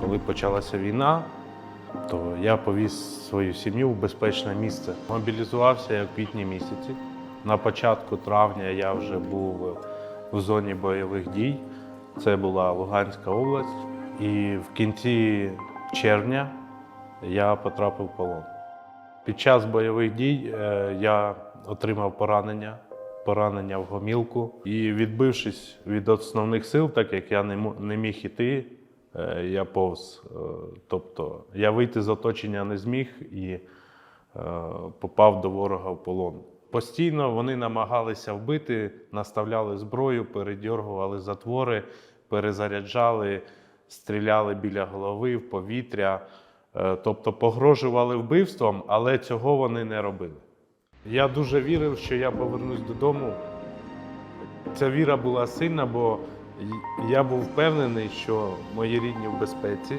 коли почалася війна, то я повіз свою сім'ю в безпечне місце. Мобілізувався я в квітні місяці. На початку травня я вже був в зоні бойових дій. Це була Луганська область. І в кінці червня я потрапив в полон. Під час бойових дій е, я отримав поранення, поранення в гомілку. І відбившись від основних сил, так як я не, міг іти, я повз. Е, Тобто я вийти з оточення не зміг і е, попав до ворога в полон. Постійно вони намагалися вбити, наставляли зброю, передьоргували затвори, перезаряджали, стріляли біля голови в повітря. Е, Тобто погрожували вбивством, але цього вони не робили. Я дуже вірив, що я повернусь додому. Ця віра була сильна, бо я був впевнений, що мої рідні в безпеці,